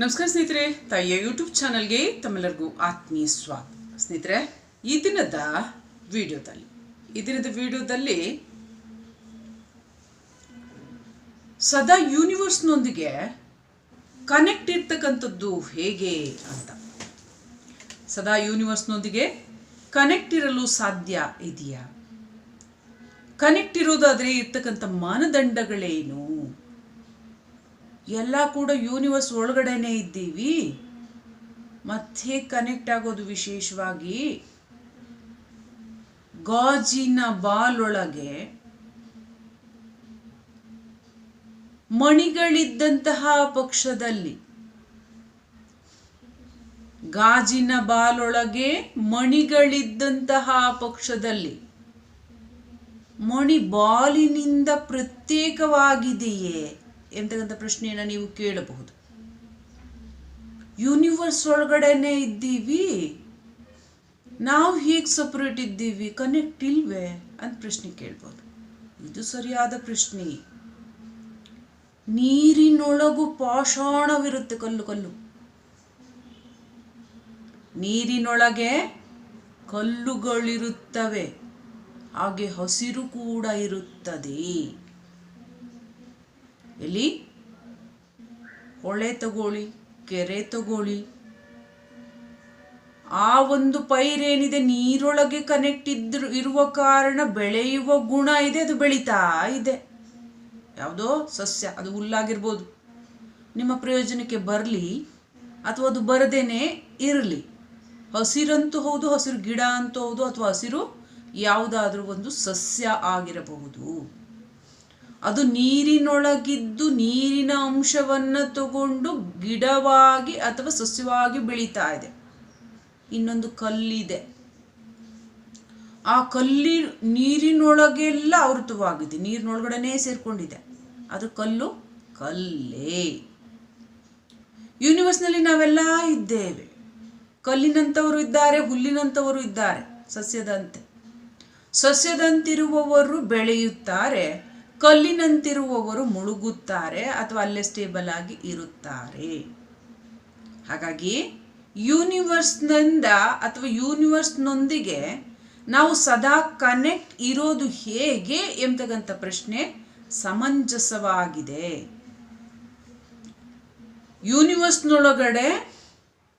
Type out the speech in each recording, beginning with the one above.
ನಮಸ್ಕಾರ ಸ್ನೇಹಿತರೆ, ತಾಯಿಯ ಯೂಟ್ಯೂಬ್ ಚಾನಲ್ಗೆ ತಮ್ಮೆಲ್ಲರಿಗೂ ಆತ್ಮೀಯ ಸ್ವಾಗತ. ಸ್ನೇಹಿತರೆ, ಈ ದಿನದ ವಿಡಿಯೋದಲ್ಲಿ, ಈ ದಿನದ ವಿಡಿಯೋದಲ್ಲಿ ಸದಾ ಯೂನಿವರ್ಸ್ನೊಂದಿಗೆ ಕನೆಕ್ಟ್ ಇರ್ತಕ್ಕಂಥದ್ದು ಹೇಗೆ ಅಂತ. ಸದಾ ಯೂನಿವರ್ಸ್ನೊಂದಿಗೆ ಕನೆಕ್ಟ್ ಇರಲು ಸಾಧ್ಯ ಇದೆಯಾ? ಕನೆಕ್ಟ್ ಇರೋದಾದರೆ ಇರ್ತಕ್ಕಂಥ ಮಾನದಂಡಗಳೇನು? ಎಲ್ಲ ಕೂಡ ಯೂನಿವರ್ಸ್ ಒಳಗಡೆನೆ ಇದ್ದೀವಿ. ಮತ್ತೆ ಕನೆಕ್ಟ್ ಆಗೋದು ವಿಶೇಷವಾಗಿ ಗಾಜಿನ ಬಾಲ್ ಮಣಿಗಳಿದ್ದಂತಹ ಪಕ್ಷದಲ್ಲಿ ಗಾಜಿನ ಬಾಲೊಳಗೆ ಮಣಿಗಳಿದ್ದಂತಹ ಪಕ್ಷದಲ್ಲಿ ಮಣಿ ಬಾಲಿನಿಂದ ಪ್ರತ್ಯೇಕವಾಗಿದೆಯೇ? ಎಂತಕ್ಕಂಥ ಪ್ರಶ್ನೆಯನ್ನು ನೀವು ಕೇಳಬಹುದು. ಯೂನಿವರ್ಸ್ ಒಳಗಡೆನೆ ಇದ್ದೀವಿ. ನಾವು ಹೇಗೆ ಸಪ್ರೇಟ್ ಇದ್ದೀವಿ? ಕನೆಕ್ಟ್ ಇಲ್ವೇ? ಅಂತ ಪ್ರಶ್ನೆ ಕೇಳ್ಬೋದು. ಇದು ಸರಿಯಾದ ಪ್ರಶ್ನೆ. ನೀರಿನೊಳಗೂ ಪಾಷಾಣವಿರುತ್ತೆ ಕಲ್ಲು ಕಲ್ಲು. ನೀರಿನೊಳಗೆ ಕಲ್ಲುಗಳಿರುತ್ತವೆ. ಹಾಗೆ ಹಸಿರು ಕೂಡ ಇರುತ್ತದೆ. ಎಲ್ಲಿ? ಹೊಳೆ ತಗೊಳ್ಳಿ, ಕೆರೆ ತಗೊಳ್ಳಿ. ಆ ಒಂದು ಪೈರೇನಿದೆ, ನೀರೊಳಗೆ ಕನೆಕ್ಟ್ ಇದ್ರು, ಇರುವ ಕಾರಣ ಬೆಳೆಯುವ ಗುಣ ಇದೆ, ಅದು ಬೆಳೀತಾ ಇದೆ. ಯಾವುದೋ ಸಸ್ಯ, ಅದು ಹುಲ್ಲಾಗಿರ್ಬೋದು. ನಿಮ್ಮ ಪ್ರಯೋಜನಕ್ಕೆ ಬರಲಿ, ಅಥವಾ ಅದು ಬರದೇನೆ ಇರಲಿ. ಹಸಿರಂತೂ ಹೌದು, ಹಸಿರು ಗಿಡ ಅಂತೂ ಹೌದು, ಅಥವಾ ಹಸಿರು ಯಾವುದಾದ್ರೂ ಒಂದು ಸಸ್ಯ ಆಗಿರಬಹುದು. ಅದು ನೀರಿನೊಳಗಿದ್ದು ನೀರಿನ ಅಂಶವನ್ನು ತಗೊಂಡು ಗಿಡವಾಗಿ ಅಥವಾ ಸಸ್ಯವಾಗಿ ಬೆಳೀತಾ ಇದೆ. ಇನ್ನೊಂದು ಕಲ್ಲಿದೆ. ಆ ಕಲ್ಲಿ ನೀರಿನೊಳಗೆಲ್ಲ ಆವೃತವಾಗಿದೆ. ನೀರಿನೊಳಗಡೆನೇ ಸೇರ್ಕೊಂಡಿದೆ. ಅದು ಕಲ್ಲು? ಕಲ್ಲೇ. ಯೂನಿವರ್ಸ್ನಲ್ಲಿ ನಾವೆಲ್ಲ ಇದ್ದೇವೆ. ಕಲ್ಲಿನಂಥವರು ಇದ್ದಾರೆ ಹುಲ್ಲಿನಂಥವರು ಇದ್ದಾರೆ, ಸಸ್ಯದಂತೆ. ಸಸ್ಯದಂತಿರುವವರು ಬೆಳೆಯುತ್ತಾರೆ. ಕಲ್ಲಿನಂತಿರುವವರು ಮುಳುಗುತ್ತಾರೆ ಅಥವಾ ಅಲ್ಲೇ ಸ್ಟೇಬಲ್ ಆಗಿ ಇರುತ್ತಾರೆ. ಹಾಗಾಗಿ ಯೂನಿವರ್ಸ್ನಿಂದ ಅಥವಾ ಯೂನಿವರ್ಸ್ನೊಂದಿಗೆ ನಾವು ಸದಾ ಕನೆಕ್ಟ್ ಇರೋದು ಹೇಗೆ ಎಂಬತಕ್ಕಂಥ ಪ್ರಶ್ನೆ ಸಮಂಜಸವಾಗಿದೆ. ಯೂನಿವರ್ಸ್ನೊಳಗಡೆ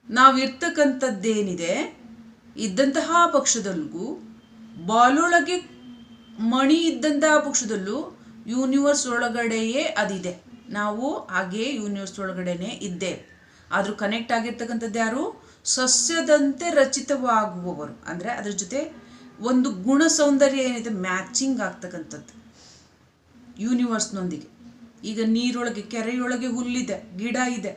ನಾವಿರ್ತಕ್ಕಂಥದ್ದೇನಿದೆ ಇದ್ದಂತಹ ಪಕ್ಷದಲ್ಲಿಗೂ ಬಾಲೊಳಗೆ ಮಣಿ ಇದ್ದಂತಹ ಪಕ್ಷದಲ್ಲೂ ಯೂನಿವರ್ಸ್ ಒಳಗಡೆಯೇ ಅದಿದೆ. ನಾವು ಹಾಗೆ ಯೂನಿವರ್ಸ್ ಒಳಗಡೆನೆ ಇದ್ದೇವೆ ಆದರೂ ಕನೆಕ್ಟ್ ಆಗಿರ್ತಕ್ಕಂಥದ್ದು ಯಾರು? ಸಸ್ಯದಂತೆ ರಚಿತವಾಗುವವರು. ಅಂದರೆ ಅದ್ರ ಜೊತೆ ಒಂದು ಗುಣ ಸೌಂದರ್ಯ ಏನಿದೆ ಮ್ಯಾಚಿಂಗ್ ಆಗ್ತಕ್ಕಂಥದ್ದು. ಯೂನಿವರ್ಸ್ನೊಂದಿಗೆ. ಈಗ ನೀರೊಳಗೆ, ಕೆರೆಯೊಳಗೆ ಹುಲ್ಲಿದೆ, ಗಿಡ ಇದೆ.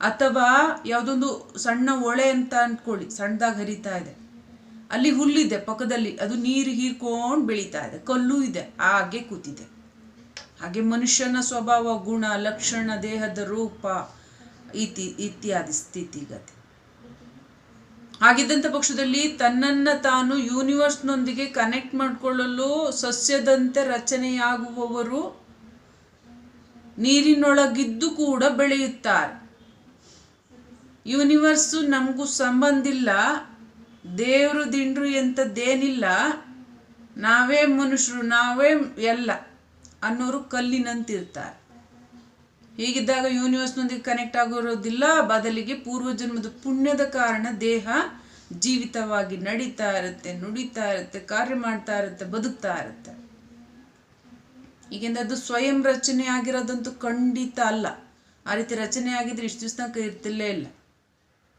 ಅಥವಾ ಯಾವುದೊಂದು ಸಣ್ಣ ಒಳೆ ಅಂತ ಅಂದ್ಕೊಳ್ಳಿ ಸಣ್ಣದಾಗಿ ಹರಿತಾ ಇದೆ. ಅಲ್ಲಿ ಹುಲ್ಲಿದೆ ಪಕ್ಕದಲ್ಲಿ. ಅದು ನೀರು ಹೀರ್ಕೊಂಡು ಬೆಳೀತಾ ಇದೆ. ಕಲ್ಲು ಇದೆ. ಹಾಗೆ ಕೂತಿದೆ. ಹಾಗೆ ಮನುಷ್ಯನ ಸ್ವಭಾವ, ಗುಣ, ಲಕ್ಷಣ, ದೇಹದ ರೂಪ ಇತಿ, ಇತ್ಯಾದಿ ಸ್ಥಿತಿಗತಿ ಹಾಗಿದ್ದಂಥ ಪಕ್ಷದಲ್ಲಿ ತನ್ನನ್ನು ತಾನು ಯೂನಿವರ್ಸ್ನೊಂದಿಗೆ ಕನೆಕ್ಟ್ ಮಾಡಿಕೊಳ್ಳಲು ಸಸ್ಯದಂತೆ ರಚನೆಯಾಗುವವರು ನೀರಿನೊಳಗಿದ್ದು ಕೂಡ ಬೆಳೆಯುತ್ತಾರೆ. ಯೂನಿವರ್ಸು ನಮಗೂ ಸಂಬಂಧ ಇಲ್ಲ, ದೇವರು ದಿಂಡ್ರು ಎಂಥದ್ದೇನಿಲ್ಲ ನಾವೇ ಮನುಷ್ಯರು, ನಾವೇ ಎಲ್ಲ. ಅನ್ನೋರು ಕಲ್ಲಿನಂತಿರ್ತಾರೆ. ಹೀಗಿದ್ದಾಗ ಯೂನಿವರ್ಸ್ನೊಂದಿಗೆ ಕನೆಕ್ಟ್ ಆಗಿರೋದಿಲ್ಲ. ಬದಲಿಗೆ ಪೂರ್ವಜನ್ಮದ ಪುಣ್ಯದ ಕಾರಣ ದೇಹ ಜೀವಿತವಾಗಿ ನಡೀತಾ ಇರುತ್ತೆ, ನುಡಿತಾ ಇರುತ್ತೆ, ಕಾರ್ಯ ಮಾಡ್ತಾ ಇರುತ್ತೆ, ಬದುಕ್ತಾ ಇರುತ್ತೆ. ಈಗಿಂದ ಅದು ಸ್ವಯಂ ರಚನೆ ಆಗಿರೋದಂತೂ ಖಂಡಿತ ಅಲ್ಲ. ಆ ರೀತಿ ರಚನೆ ಆಗಿದ್ರೆ ಇಷ್ಟು ದಿವಸ ಇರ್ತಿಲ್ಲೇ ಇಲ್ಲ.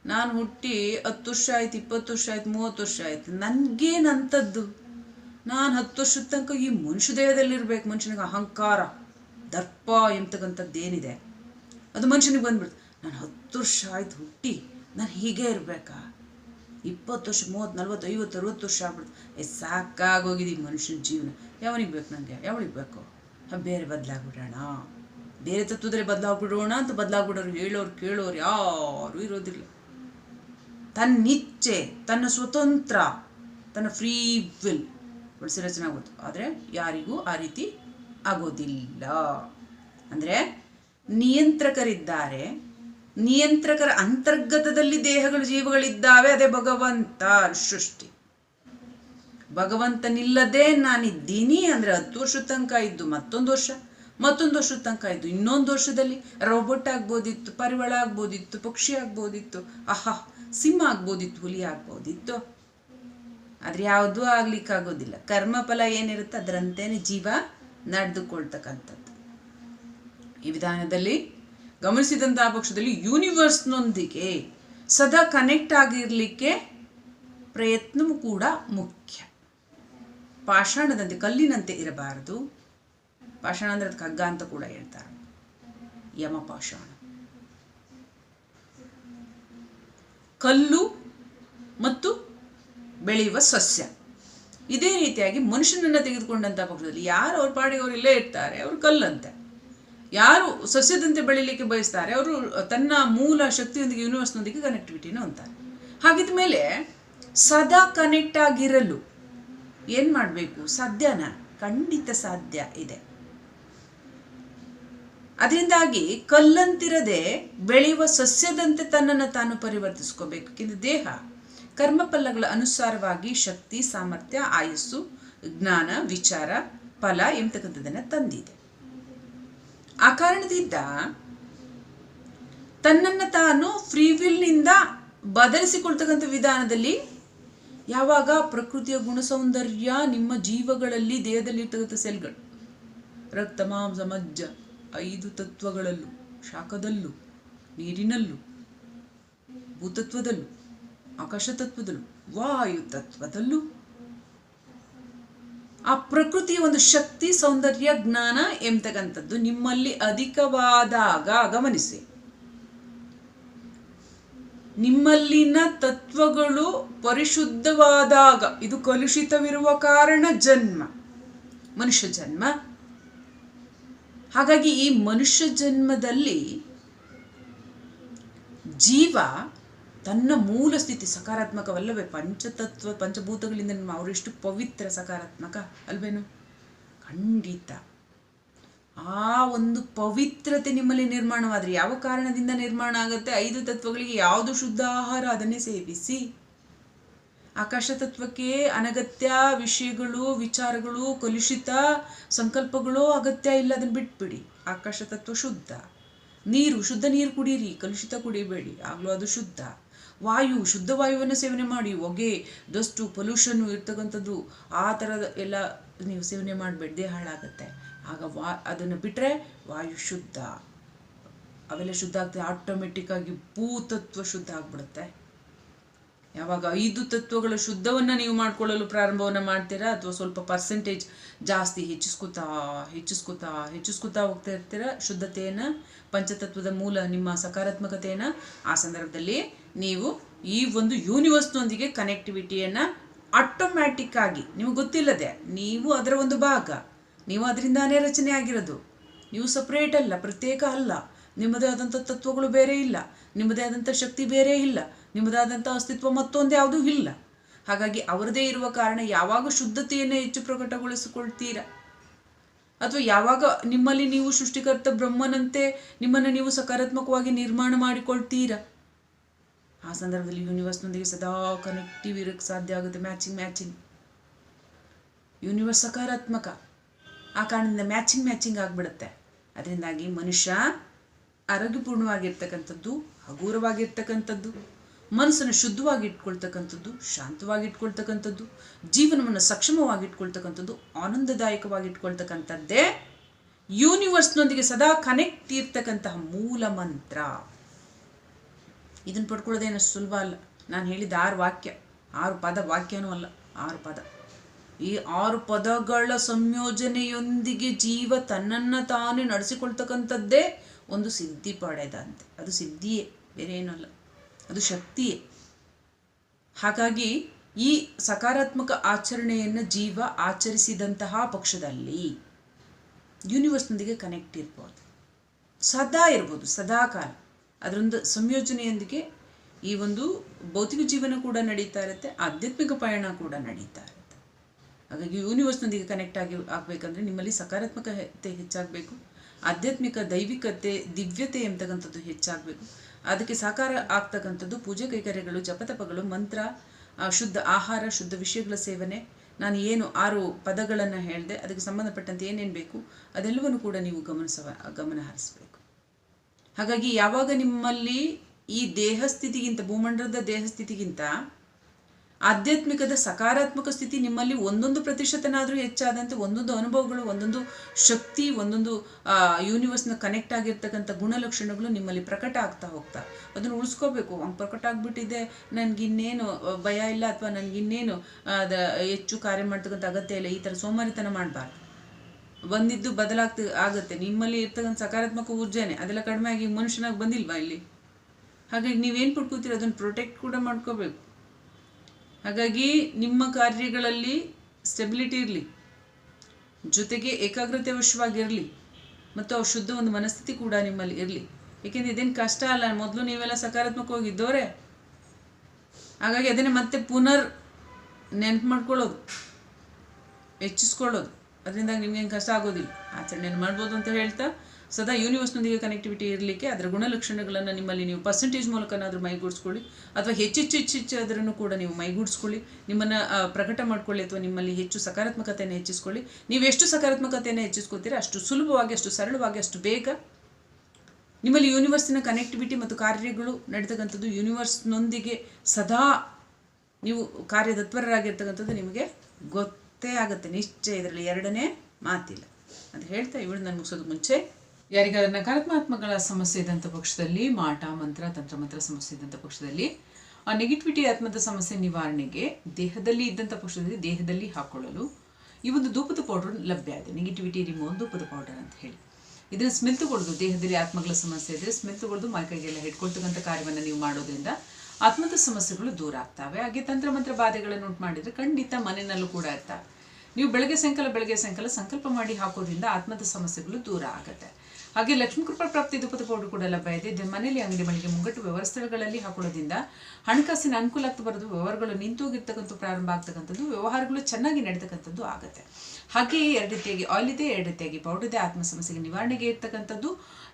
ನಾನು ಹುಟ್ಟಿ ಹತ್ತು ವರ್ಷ ಆಯ್ತು, ಇಪ್ಪತ್ತು ವರ್ಷ ಆಯ್ತು, ಮೂವತ್ತು ವರ್ಷ ಆಯ್ತು ನನಗೇನಂಥದ್ದು ನಾನು ಹತ್ತು ವರ್ಷದ ತನಕ ಈ ಮನುಷ್ಯ ದೇಹದಲ್ಲಿರ್ಬೇಕು ಮನುಷ್ಯನಿಗೆ ಅಹಂಕಾರ, ದರ್ಪ ಎಂತಕ್ಕಂಥದ್ದು ಏನಿದೆ ಅದು ಮನುಷ್ಯನಿಗೆ ಬಂದ್ಬಿಡ್ತು. ನಾನು ಹತ್ತು ವರ್ಷ ಆಯ್ತು ಹುಟ್ಟಿ, ನಾನು ಹೀಗೆ ಇರಬೇಕಾ? ಇಪ್ಪತ್ತು ವರ್ಷ, ಮೂವತ್ತು, ನಲ್ವತ್ತು, ಐವತ್ತು, ಅರುವತ್ತು ವರ್ಷ ಆಗ್ಬಿಡ್ತು. ಏ, ಸಾಕಾಗೋಗಿದೆ ಮನುಷ್ಯನ ಜೀವನ. ಯಾವನಿಗೆ ಬೇಕು ನನಗೆ ಯಾವಳಿಗೆ ಬೇಕು? ಬೇರೆ ಬದಲಾಗ್ಬಿಡೋಣ. ಬೇರೆ ತತ್ವದಲ್ಲಿ ಬದಲಾಗ್ಬಿಡೋಣ ಅಂತ ಬದಲಾಗ್ಬಿಡೋರು, ಹೇಳೋರು, ಕೇಳೋರು ಯಾರೂ ಇರೋದಿಲ್ಲ. ತನ್ನಿಚ್ಛೆ, ತನ್ನ ಸ್ವತಂತ್ರ, ತನ್ನ ಫ್ರೀ ವಿಲ್. ರಚನೆ ಆಗುತ್ತೆ ಆದರೆ ಯಾರಿಗೂ ಆ ರೀತಿ ಆಗೋದಿಲ್ಲ. ಅಂದರೆ ನಿಯಂತ್ರಕರಿದ್ದಾರೆ. ನಿಯಂತ್ರಕರ ಅಂತರ್ಗತದಲ್ಲಿ ದೇಹಗಳು ಜೀವಗಳಿದ್ದಾವೆ, ಅದೇ ಭಗವಂತ ಸೃಷ್ಟಿ. ಭಗವಂತನಿಲ್ಲದೆ ನಾನಿದ್ದೀನಿ, ಅಂದ್ರೆ ಹತ್ತು ವರ್ಷದ ತನಕ ಇದ್ದು ಮತ್ತೊಂದು ವರ್ಷ, ಮತ್ತೊಂದು ವರ್ಷದ ತನಕ ಇದ್ದು ಇನ್ನೊಂದು ವರ್ಷದಲ್ಲಿ ರೋಬೋಟ್ ಆಗ್ಬೋದಿತ್ತು ಪರಿವಳ ಆಗ್ಬೋದಿತ್ತು, ಪಕ್ಷಿ ಆಗ್ಬೋದಿತ್ತು, ಆಹಾ, ಸಿಂಹ ಆಗ್ಬೋದಿತ್ತು, ಹುಲಿ ಆಗ್ಬೋದಿತ್ತು. ಆದ್ರೆ ಯಾವುದೂ ಆಗ್ಲಿಕ್ಕಾಗೋದಿಲ್ಲ. ಕರ್ಮಫಲ ಏನಿರುತ್ತೆ ಅದರಂತೆಯೇ ಜೀವ ನಡೆದುಕೊಳ್ತಕ್ಕಂಥದ್ದು. ಈ ವಿಧಾನದಲ್ಲಿ ಗಮನಿಸಿದಂತಹ ಪಕ್ಷದಲ್ಲಿ ಯೂನಿವರ್ಸ್ನೊಂದಿಗೆ ಸದಾ ಕನೆಕ್ಟ್ ಆಗಿರಲಿಕ್ಕೆ ಪ್ರಯತ್ನವೂ ಕೂಡ ಮುಖ್ಯ. ಪಾಷಾಣದಂತೆ, ಕಲ್ಲಿನಂತೆ ಇರಬಾರದು. ಪಾಷಾಣ ಅಂದ್ರೆ ಅದಕ್ಕೆ ಹಗ್ಗ ಅಂತ ಕೂಡ ಹೇಳ್ತಾರೆ. ಯಮ ಪಾಷಾಣ. ಕಲ್ಲು ಮತ್ತು ಬೆಳೆಯುವ ಸಸ್ಯ. ಇದೇ ರೀತಿಯಾಗಿ ಮನುಷ್ಯನನ್ನು ತೆಗೆದುಕೊಂಡಂಥ ಪಕ್ಷದಲ್ಲಿ ಯಾರು ಅವ್ರ ಪಾಡಿಗೆ ಅವರು ಇಲ್ಲೇ ಇರ್ತಾರೆ, ಅವರು ಕಲ್ಲಂತೆ. ಯಾರು ಸಸ್ಯದಂತೆ ಬೆಳೀಲಿಕ್ಕೆ ಬಯಸ್ತಾರೆ, ಅವರು ತನ್ನ ಮೂಲ ಶಕ್ತಿಯೊಂದಿಗೆ ಯೂನಿವರ್ಸ್ನೊಂದಿಗೆ ಕನೆಕ್ಟಿವಿಟಿನೂ ಅಂತಾರೆ ಹಾಗಿದ ಮೇಲೆ ಸದಾ ಕನೆಕ್ಟ್ ಆಗಿರಲು ಏನು ಮಾಡಬೇಕು? ಸಾಧ್ಯನಾ ಖಂಡಿತ ಸಾಧ್ಯ ಇದೆ. ಅದರಿಂದಾಗಿ ಕಲ್ಲಂತಿರದೆ ಬೆಳೆಯುವ ಸಸ್ಯದಂತೆ ತನ್ನನ್ನು ತಾನು ಪರಿವರ್ತಿಸ್ಕೋಬೇಕು. ಯಾಕೆಂದರೆ ದೇಹ. ಕರ್ಮಫಲಗಳ ಅನುಸಾರವಾಗಿ ಶಕ್ತಿ, ಸಾಮರ್ಥ್ಯ, ಆಯಸ್ಸು, ಜ್ಞಾನ, ವಿಚಾರ, ಫಲ ಎಂಬತಕ್ಕಂಥದ್ದನ್ನು ತಂದಿದೆ. ಆ ಕಾರಣದಿಂದ ತನ್ನನ್ನು ತಾನು ಫ್ರೀವಿಲ್ನಿಂದ ಬದಲಿಸಿಕೊಳ್ತಕ್ಕಂಥ ವಿಧಾನದಲ್ಲಿ ಯಾವಾಗ ಪ್ರಕೃತಿಯ ಗುಣ ಸೌಂದರ್ಯ ನಿಮ್ಮ ಜೀವಗಳಲ್ಲಿ ದೇಹದಲ್ಲಿ ಇರ್ತಕ್ಕಂಥ ಸೆಲ್ಗಳು, ರಕ್ತ, ಮಾಂಸ, ಮಜ್ಜ, ಐದು ತತ್ವಗಳಲ್ಲೂ, ಶಾಖದಲ್ಲೂ, ನೀರಿನಲ್ಲೂ, ಭೂತತ್ವದಲ್ಲೂ ಆಕಾಶ ತತ್ವದಲ್ಲೂ, ವಾಯು ತತ್ವದಲ್ಲೂ. ಆ ಪ್ರಕೃತಿಯ ಒಂದು ಶಕ್ತಿ, ಸೌಂದರ್ಯ, ಜ್ಞಾನ ಎಂಬತಕ್ಕಂಥದ್ದು ನಿಮ್ಮಲ್ಲಿ ಅಧಿಕವಾದಾಗ ಗಮನಿಸಿ. ನಿಮ್ಮಲ್ಲಿನ ತತ್ವಗಳು ಪರಿಶುದ್ಧವಾದಾಗ, ಇದು ಕಲುಷಿತವಿರುವ ಕಾರಣ ಜನ್ಮ, ಮನುಷ್ಯ ಜನ್ಮ. ಹಾಗಾಗಿ ಈ ಮನುಷ್ಯ ಜನ್ಮದಲ್ಲಿ ಜೀವ ತನ್ನ ಮೂಲ ಸ್ಥಿತಿ ಸಕಾರಾತ್ಮಕವಲ್ಲವೇ? ಪಂಚತತ್ವ, ಪಂಚಭೂತಗಳಿಂದ ನಿಮ್ಮ ಅವರೆಷ್ಟು ಪವಿತ್ರ, ಸಕಾರಾತ್ಮಕ ಅಲ್ವೇನು? ಖಂಡಿತ. ಆ ಒಂದು ಪವಿತ್ರತೆ ನಿಮ್ಮಲ್ಲಿ ನಿರ್ಮಾಣವಾದರೆ ಯಾವ ಕಾರಣದಿಂದ ನಿರ್ಮಾಣ ಆಗುತ್ತೆ? ಐದು ತತ್ವಗಳಿಗೆ ಯಾವುದು ಶುದ್ಧ ಆಹಾರ ಅದನ್ನೇ ಸೇವಿಸಿ. ಆಕಾಶ ತತ್ವಕ್ಕೆ ಅನಗತ್ಯ ವಿಷಯಗಳು, ವಿಚಾರಗಳು, ಕಲುಷಿತ ಸಂಕಲ್ಪಗಳು ಅಗತ್ಯ ಇಲ್ಲ, ಅದನ್ನು ಬಿಟ್ಬಿಡಿ. ಆಕಾಶ ತತ್ವ ಶುದ್ಧ. ನೀರು ಶುದ್ಧ ನೀರು ಕುಡೀರಿ. ಕಲುಷಿತ ಕುಡಿಬೇಡಿ. ಆಗಲೂ ಅದು ಶುದ್ಧ. ವಾಯು ಶುದ್ಧ ವಾಯುವನ್ನು ಸೇವನೆ ಮಾಡಿ, ಹೊಗೆ ದಷ್ಟು ಪೊಲ್ಯೂಷನ್ನು ಇರ್ತಕ್ಕಂಥದ್ದು, ಆ ಥರದ ಎಲ್ಲ ನೀವು ಸೇವನೆ ಮಾಡಬೇಡಿ ದೇಹ ಹಾಳಾಗುತ್ತೆ. ಆಗ ವಾ, ಅದನ್ನು ಬಿಟ್ಟರೆ ವಾಯು ಶುದ್ಧ. ಅವೆಲ್ಲ ಶುದ್ಧ ಆಗ್ತದೆ. ಆಟೋಮೆಟಿಕ್ಕಾಗಿ ಭೂತತ್ವ ಶುದ್ಧ ಆಗ್ಬಿಡುತ್ತೆ. ಯಾವಾಗ ಐದು ತತ್ವಗಳ ಶುದ್ಧವನ್ನು ನೀವು ಮಾಡಿಕೊಳ್ಳಲು ಪ್ರಾರಂಭವನ್ನು ಮಾಡ್ತೀರಾ? ಅಥವಾ ಸ್ವಲ್ಪ ಪರ್ಸೆಂಟೇಜ್ ಜಾಸ್ತಿ ಹೆಚ್ಚಿಸ್ಕೊತಾ ಹೆಚ್ಚಿಸ್ಕೊತಾ ಹೆಚ್ಚಿಸ್ಕೊತಾ ಹೋಗ್ತಾ ಇರ್ತೀರಾ? ಶುದ್ಧತೆಯನ್ನು, ಪಂಚತತ್ವದ ಮೂಲ ನಿಮ್ಮ ಸಕಾರಾತ್ಮಕತೆಯನ್ನು, ಆ ಸಂದರ್ಭದಲ್ಲಿ ನೀವು ಈ ಒಂದು ಯೂನಿವರ್ಸ್ನೊಂದಿಗೆ ಕನೆಕ್ಟಿವಿಟಿಯನ್ನು ಆಟೋಮ್ಯಾಟಿಕ್ ಆಗಿ, ನಿಮಗೆ ಗೊತ್ತಿಲ್ಲದೆ, ನೀವು ಅದರ ಒಂದು ಭಾಗ, ನೀವು ಅದರಿಂದಾನೇ ರಚನೆ ಆಗಿರೋದು. ನೀವು ಸಪ್ರೇಟ್ ಅಲ್ಲ, ಪ್ರತ್ಯೇಕ ಅಲ್ಲ. ನಿಮ್ಮದೇ ಆದಂಥ ತತ್ವಗಳು ಬೇರೆ ಇಲ್ಲ. ನಿಮ್ಮದೇ ಆದಂಥ ಶಕ್ತಿ ಬೇರೆ ಇಲ್ಲ. ನಿಮ್ಮದಾದಂಥ ಅಸ್ತಿತ್ವ ಮತ್ತೊಂದು ಯಾವುದೂ ಇಲ್ಲ. ಹಾಗಾಗಿ ಅವರದೇ ಇರುವ ಕಾರಣ ಯಾವಾಗ ಶುದ್ಧತೆಯನ್ನು ಹೆಚ್ಚು ಪ್ರಕಟಗೊಳಿಸಿಕೊಳ್ತೀರಾ? ಅಥವಾ ಯಾವಾಗ ನಿಮ್ಮಲ್ಲಿ ನೀವು ಸೃಷ್ಟಿಕರ್ತ ಬ್ರಹ್ಮನಂತೆ ನಿಮ್ಮನ್ನು ನೀವು ಸಕಾರಾತ್ಮಕವಾಗಿ ನಿರ್ಮಾಣ ಮಾಡಿಕೊಳ್ತೀರಾ? ಆ ಸಂದರ್ಭದಲ್ಲಿ ಯೂನಿವರ್ಸ್ನೊಂದಿಗೆ ಸದಾ ಕನೆಕ್ಟಿವ್ ಇರೋಕ್ಕೆ ಸಾಧ್ಯ ಆಗುತ್ತೆ. ಮ್ಯಾಚಿಂಗ್ ಮ್ಯಾಚಿಂಗ್ ಯೂನಿವರ್ಸ್ ಸಕಾರಾತ್ಮಕ. ಆ ಕಾರಣದಿಂದ ಮ್ಯಾಚಿಂಗ್ ಮ್ಯಾಚಿಂಗ್ ಆಗಿಬಿಡುತ್ತೆ. ಅದರಿಂದಾಗಿ ಮನುಷ್ಯ ಆರೋಗ್ಯಪೂರ್ಣವಾಗಿರ್ತಕ್ಕಂಥದ್ದು, ಹಗುರವಾಗಿರ್ತಕ್ಕಂಥದ್ದು, ಮನಸ್ಸನ್ನು ಶುದ್ಧವಾಗಿ ಇಟ್ಕೊಳ್ತಕ್ಕಂಥದ್ದು ಶಾಂತವಾಗಿ ಇಟ್ಕೊಳ್ತಕ್ಕಂಥದ್ದು ಜೀವನವನ್ನು ಸಕ್ಷಮವಾಗಿ ಇಟ್ಕೊಳ್ತಕ್ಕಂಥದ್ದು ಆನಂದದಾಯಕವಾಗಿ ಇಟ್ಕೊಳ್ತಕ್ಕಂಥದ್ದೇ ಯೂನಿವರ್ಸ್ನೊಂದಿಗೆ ಸದಾ ಕನೆಕ್ಟ್ ಇರ್ತಕ್ಕಂತಹ ಮೂಲ ಮಂತ್ರ. ಇದನ್ನು ಪಡ್ಕೊಳ್ಳೋದೇನು ಸುಲಭ ಅಲ್ಲ. ನಾನು ಹೇಳಿದ ಆರು ವಾಕ್ಯ. ಆರು ಪದ ವಾಕ್ಯನೂ ಅಲ್ಲ, ಆರು ಪದ. ಈ ಆರು ಪದಗಳ ಸಂಯೋಜನೆಯೊಂದಿಗೆ ಜೀವ ತನ್ನನ್ನು ತಾನೇ ನಡೆಸಿಕೊಳ್ತಕ್ಕಂಥದ್ದೇ ಒಂದು ಸಿದ್ಧಿ ಪಡೆದಂತೆ. ಅದು ಸಿದ್ಧಿಯೇ ಬೇರೆ ಏನಲ್ಲ ಅದು ಶಕ್ತಿಯೇ. ಹಾಗಾಗಿ ಈ ಸಕಾರಾತ್ಮಕ ಆಚರಣೆಯನ್ನು ಜೀವ ಆಚರಿಸಿದಂತಹ ಪಕ್ಷದಲ್ಲಿ ಯೂನಿವರ್ಸ್ನೊಂದಿಗೆ ಕನೆಕ್ಟ್ ಇರ್ಬೋದು. ಸದಾ ಇರ್ಬೋದು ಸದಾ ಕಾಲ ಅದರೊಂದು ಸಂಯೋಜನೆಯೊಂದಿಗೆ ಈ ಒಂದು ಭೌತಿಕ ಜೀವನ ಕೂಡ ನಡೀತಾ ಇರುತ್ತೆ, ಆಧ್ಯಾತ್ಮಿಕ ಪಯಣ ಕೂಡ ನಡೀತಾ ಇರುತ್ತೆ. ಹಾಗಾಗಿ ಯೂನಿವರ್ಸ್ನೊಂದಿಗೆ ಕನೆಕ್ಟ್ ಆಗಿ ಆಗಬೇಕಂದ್ರೆ ನಿಮ್ಮಲ್ಲಿ ಸಕಾರಾತ್ಮಕತೆ ಹೆಚ್ಚಾಗಬೇಕು, ಆಧ್ಯಾತ್ಮಿಕ ದೈವಿಕತೆ, ದಿವ್ಯತೆ ಎಂಬತಕ್ಕಂಥದ್ದು ಹೆಚ್ಚಾಗಬೇಕು. ಅದಕ್ಕೆ ಸಾಕಾರ ಆಗ್ತಕ್ಕಂಥದ್ದು ಪೂಜೆ ಕೈಕರ್ಯಗಳು ಜಪತಪಗಳು ಮಂತ್ರ ಶುದ್ಧ ಆಹಾರ, ಶುದ್ಧ ವಿಷಯಗಳ ಸೇವನೆ. ನಾನು ಏನು ಆರು ಪದಗಳನ್ನು ಹೇಳಿದೆ, ಅದಕ್ಕೆ ಸಂಬಂಧಪಟ್ಟಂತೆ ಏನೇನು ಬೇಕು ಅದೆಲ್ಲವನ್ನು ಕೂಡ ನೀವು ಗಮನಿಸ ಗಮನ ಹರಿಸಬೇಕು. ಹಾಗಾಗಿ ಯಾವಾಗ ನಿಮ್ಮಲ್ಲಿ ಈ ದೇಹ ಸ್ಥಿತಿಗಿಂತ ಭೂಮಂಡಲದ ದೇಹ ಸ್ಥಿತಿಗಿಂತ ಆಧ್ಯಾತ್ಮಿಕದ ಸಕಾರಾತ್ಮಕ ಸ್ಥಿತಿ ನಿಮ್ಮಲ್ಲಿ ಒಂದೊಂದು ಪ್ರತಿಶತನಾದರೂ ಹೆಚ್ಚಾದಂತೆ, ಒಂದೊಂದು ಅನುಭವಗಳು, ಒಂದೊಂದು ಶಕ್ತಿ, ಒಂದೊಂದು ಯೂನಿವರ್ಸ್ನ ಕನೆಕ್ಟ್ ಆಗಿರ್ತಕ್ಕಂಥ ಗುಣಲಕ್ಷಣಗಳು ನಿಮ್ಮಲ್ಲಿ ಪ್ರಕಟ ಆಗ್ತಾ ಹೋಗ್ತಾ. ಅದನ್ನು ಉಳಿಸ್ಕೋಬೇಕು. ಹಂಗೆ ಪ್ರಕಟ ಆಗಿಬಿಟ್ಟಿದೆ, ನನಗಿನ್ನೇನು ಭಯ ಇಲ್ಲ, ಅಥವಾ ನನಗಿನ್ನೇನು ಅದು ಹೆಚ್ಚು ಕಾರ್ಯ ಮಾಡ್ತಕ್ಕಂಥ ಅಗತ್ಯ ಇಲ್ಲ, ಈ ಥರ ಸೋಮಾರಿತನ ಮಾಡಬಾರ್ದು. ಬಂದಿದ್ದು ಬದಲಾಗ್ತ ಆಗುತ್ತೆ. ನಿಮ್ಮಲ್ಲಿ ಇರ್ತಕ್ಕಂಥ ಸಕಾರಾತ್ಮಕ ಊರ್ಜೆನೆ. ಅದೆಲ್ಲ ಕಡಿಮೆ ಆಗಿ ಮನುಷ್ಯನಾಗಿ ಬಂದಿಲ್ವಾ ಇಲ್ಲಿ? ಹಾಗಾಗಿ ನೀವೇನು ಪಡ್ಕೋತೀರ ಅದನ್ನು ಪ್ರೊಟೆಕ್ಟ್ ಕೂಡ ಮಾಡ್ಕೋಬೇಕು. ಹಾಗಾಗಿ ನಿಮ್ಮ ಕಾರ್ಯಗಳಲ್ಲಿ ಸ್ಟೆಬಿಲಿಟಿ ಇರಲಿ. ಜೊತೆಗೆ ಏಕಾಗ್ರತೆ ವಶವಾಗಿರಲಿ ಮತ್ತು ಅವು ಶುದ್ಧ ಒಂದು ಮನಸ್ಥಿತಿ ಕೂಡ ನಿಮ್ಮಲ್ಲಿ ಇರಲಿ. ಏಕೆಂದರೆ ಇದೇನು ಕಷ್ಟ ಅಲ್ಲ. ಮೊದಲು ನೀವೆಲ್ಲ ಸಕಾರಾತ್ಮಕವಾಗಿ ಇದ್ದವರೇ ಹಾಗಾಗಿ ಅದನ್ನೇ ಮತ್ತೆ ಪುನರ್ ನೆನ್ಪು ಮಾಡ್ಕೊಳ್ಳೋದು. ಹೆಚ್ಚಿಸ್ಕೊಳ್ಳೋದು. ಅದರಿಂದ ನಿಮ್ಗೇನು ಕಷ್ಟ ಆಗೋದಿಲ್ಲ. ಆಚರಣೆಯನ್ನು ಮಾಡ್ಬೋದು ಅಂತ ಹೇಳ್ತಾ, ಸದಾ ಯೂನಿವರ್ಸ್ನೊಂದಿಗೆ ಕನೆಕ್ಟಿವಿಟಿ ಇರಲಿಕ್ಕೆ ಅದರ ಗುಣಲಕ್ಷಣಗಳನ್ನು ನಿಮ್ಮಲ್ಲಿ ನೀವು ಪರ್ಸೆಂಟೇಜ್ ಮೂಲಕನಾದರೂ ಮೈಗೂಡಿಸ್ಕೊಳ್ಳಿ, ಅಥವಾ ಹೆಚ್ಚೆಚ್ಚು ಹೆಚ್ಚು ಅದರನ್ನು ಕೂಡ ನೀವು ಮೈಗೂಡಿಸ್ಕೊಳ್ಳಿ, ನಿಮ್ಮನ್ನು ಪ್ರಕಟ ಮಾಡಿಕೊಳ್ಳಿ ಅಥವಾ ನಿಮ್ಮಲ್ಲಿ ಹೆಚ್ಚು ಸಕಾರಾತ್ಮಕತೆಯನ್ನು ಹೆಚ್ಚಿಸ್ಕೊಳ್ಳಿ. ನೀವು ಎಷ್ಟು ಸಕಾರಾತ್ಮಕತೆಯನ್ನು ಹೆಚ್ಚಿಸ್ಕೊತೀರಾ ಅಷ್ಟು ಸುಲಭವಾಗಿ, ಅಷ್ಟು ಸರಳವಾಗಿ, ಅಷ್ಟು ಬೇಗ ನಿಮ್ಮಲ್ಲಿ ಯೂನಿವರ್ಸಿನ ಕನೆಕ್ಟಿವಿಟಿ ಮತ್ತು ಕಾರ್ಯಗಳು ನಡೆತಕ್ಕಂಥದ್ದು ಯೂನಿವರ್ಸ್ನೊಂದಿಗೆ ಸದಾ ನೀವು ಕಾರ್ಯತತ್ಪರರಾಗಿರ್ತಕ್ಕಂಥದ್ದು ನಿಮಗೆ ಗೊತ್ತೇ. ಆಗುತ್ತೆ. ನಿಶ್ಚಯ ಇದರಲ್ಲಿ ಎರಡನೇ ಮಾತಿಲ್ಲ. ಅಂತ ಹೇಳ್ತಾ ಇವಳು ನಾನು ಮುಗಿಸೋದು ಮುಂಚೆ. ಯಾರಿಗಾದ್ರೂ ನಕಾರಾತ್ಮಕಗಳ ಸಮಸ್ಯೆ ಇದ್ದಂಥ ಪಕ್ಷದಲ್ಲಿ ಮಾಟ, ಮಂತ್ರ, ತಂತ್ರಮಂತ್ರ ಸಮಸ್ಯೆ ಇದ್ದಂಥ ಪಕ್ಷದಲ್ಲಿ, ಆ ನೆಗೆಟಿವಿಟಿ ಆತ್ಮದ ಸಮಸ್ಯೆ ನಿವಾರಣೆಗೆ ದೇಹದಲ್ಲಿ ಇದ್ದಂಥ ಪಕ್ಷದಲ್ಲಿ ದೇಹದಲ್ಲಿ ಹಾಕೊಳ್ಳಲು ಈ ಒಂದು ಧೂಪದ ಪೌಡರ್ ಲಭ್ಯ ಇದೆ. ನೆಗೆಟಿವಿಟಿ ರಿಮೂವ್ ಧೂಪದ ಪೌಡರ್ ಅಂತ ಹೇಳಿ. ಇದನ್ನು ಸ್ಮೆಲ್ ತಗೊಳ್ಳೋದು ದೇಹದಲ್ಲಿ ಆತ್ಮಗಳ ಸಮಸ್ಯೆ ಇದ್ದರೆ ಸ್ಮೆಲ್ ತಗೊಳ್ಳೋದು ಮೈಕೈಗೆಲ್ಲ ಹಿಡ್ಕೊಳ್ತಕ್ಕಂಥ ಕಾರ್ಯವನ್ನು ನೀವು ಮಾಡೋದ್ರಿಂದ ಆತ್ಮದ ಸಮಸ್ಯೆಗಳು ದೂರ ಆಗ್ತವೆ. ಹಾಗೆ ತಂತ್ರ ಮಂತ್ರ ಬಾಧೆಗಳನ್ನು ಉಂಟು ಮಾಡಿದರೆ ಖಂಡಿತ ಮನೆಯಲ್ಲೂ ಕೂಡ ಇರ್ತವೆ. ನೀವು ಬೆಳಗ್ಗೆ ಸಾಯಂಕಾಲ ಬೆಳಗ್ಗೆ ಸಾಯಂಕಾಲ ಸಂಕಲ್ಪ ಮಾಡಿ ಹಾಕೋದ್ರಿಂದ ಆತ್ಮದ ಸಮಸ್ಯೆಗಳು ದೂರ ಆಗುತ್ತೆ. ಹಾಗೆ ಲಕ್ಷ್ಮೀ ಕೃಪಾ ಪ್ರಾಪ್ತಿ ಧೂಪದ ಪೌಡರ್ ಕೂಡ ಲಭ್ಯ ಇದೆ. ಮನೆಯಲ್ಲಿ ಅಂಗಡಿ ಮಳಿಗೆ ಮುಂಗಟ್ಟು ವ್ಯವಸ್ಥೆಗಳಲ್ಲಿ ಹಾಕೊಳ್ಳೋದ್ರಿಂದ ಹಣಕಾಸಿನ ಅನುಕೂಲ ಆಗ್ತಾ ಬರೋದು, ವ್ಯವಹಾರಗಳು ನಿಂತೋಗಿರ್ತಕ್ಕಂಥ ಪ್ರಾರಂಭ ಆಗ್ತಕ್ಕಂಥದ್ದು, ವ್ಯವಹಾರಗಳು ಚೆನ್ನಾಗಿ ನಡೀತಕ್ಕಂಥದ್ದು ಆಗುತ್ತೆ. ಹಾಗೆಯೇ ಎರಡು ರೀತಿಯಾಗಿ ಆಯಿಲ್ ಇದೆ ಎರಡು ಪೌಡರ್ ಇದೆ. ಆತ್ಮ ಸಮಸ್ಯೆಗೆ ನಿವಾರಣೆಗೆ ಇರ್ತಕ್ಕಂಥದ್ದು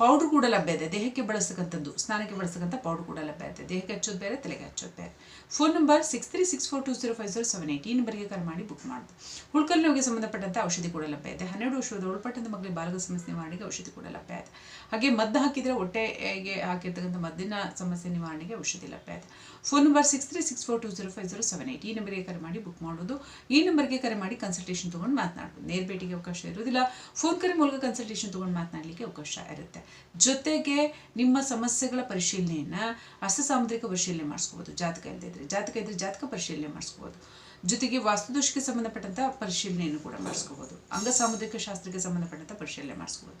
ಪೌಡ್ರ್ ಕೂಡ ಲಭ್ಯ ಇದೆ. ದೇಹಕ್ಕೆ ಬಳಸ್ತಕ್ಕಂಥದ್ದು ಸ್ನಾನಕ್ಕೆ ಬಳಸ್ತಕ್ಕಂಥ ಪೌಡ್ರ್ ಕೂಡ ಲಭ್ಯ ಇದೆ. ದೇಹಕ್ಕೆ ಹಚ್ಚೋದು ಬೇರೆ, ತಲೆಗೆ ಹಚ್ಚೋದು ಬೇರೆ. Phone number six three six four two zero five zero seven eight ಈ ನಂಬರ್ಗೆ ಕರೆ ಮಾಡಿ ಬುಕ್ ಮಾಡಿದೆ. ಹುಳ್ಕಲ್ ನೋವಿಗೆ ಸಂಬಂಧಪಟ್ಟಂತೆ ಔಷಧಿ ಕೂಡ ಲಭ್ಯ ಇದೆ. ಹನ್ನೆರಡು ವರ್ಷದ ಒಳಪಟ್ಟಂಥ ಮಕ್ಕಳಿಗೆ ಬಾಲಕ ಸಮಸ್ಯೆ ನಿವಾರಣೆಗೆ ಔಷಧಿ ಕೂಡ ಲಭ್ಯ ಇದೆ. ಹಾಗೆ ಮದ್ದು ಹಾಕಿದರೆ ಹೊಟ್ಟೆಗೆ ಹಾಕಿರ್ತಕ್ಕಂಥ ಮದ್ದಿನ ಸಮಸ್ಯೆ ನಿವಾರಣೆಗೆ ಔಷಧಿ ಲಭ್ಯ ಇದೆ. Phone number six three six four two zero five zero seven eight ಈ ನಂಬರ್ಗೆ ಕರೆ ಮಾಡಿ ಬುಕ್ ಮಾಡೋದು. ಈ ನಂಬರ್ಗೆ ಕರೆ ಮಾಡಿ ಕನ್ಸಲ್ಟೇಷನ್ ತೊಗೊಂಡು ಮಾತನಾಡ್ಬೋದು. ನೇರ ಭೇಟಿಗೆ ಅವಕಾಶ ಇರೋದಿಲ್ಲ. ಫೋನ್ ಕರೆ ಮೂಲಕ ಕನ್ಸಲ್ಟೇಷನ್ ತೊಗೊಂಡು ಮಾತನಾಡಲಿಕ್ಕೆ ಅವಕಾಶ ಇರುತ್ತೆ. ಜೊತೆಗೆ ನಿಮ್ಮ ಸಮಸ್ಯೆಗಳ ಪರಿಶೀಲನೆಯನ್ನು ಅಸಸಾಮುದ್ರಿಕ ಸಾಮುದ್ರಿಕ ಪರಿಶೀಲನೆ ಮಾಡಿಸ್ಕೋಬೋದು. ಜಾತಕ ಇಲ್ಲದಿದ್ದರೆ ಜಾತಕ ಇದ್ದರೆ ಜಾತಕ ಪರಿಶೀಲನೆ ಮಾಡಿಸ್ಕೋಬೋದು. ಜೊತೆಗೆ ವಾಸ್ತುದೋಷಕ್ಕೆ ಸಂಬಂಧಪಟ್ಟಂಥ ಪರಿಶೀಲನೆಯನ್ನು ಕೂಡ ಮಾಡಿಸ್ಕೋಬೋದು. ಅಂಗಸಾಮುದ್ರಿಕ ಶಾಸ್ತ್ರಕ್ಕೆ ಸಂಬಂಧಪಟ್ಟಂಥ ಪರಿಶೀಲನೆ ಮಾಡಿಸ್ಕೋಬೋದು.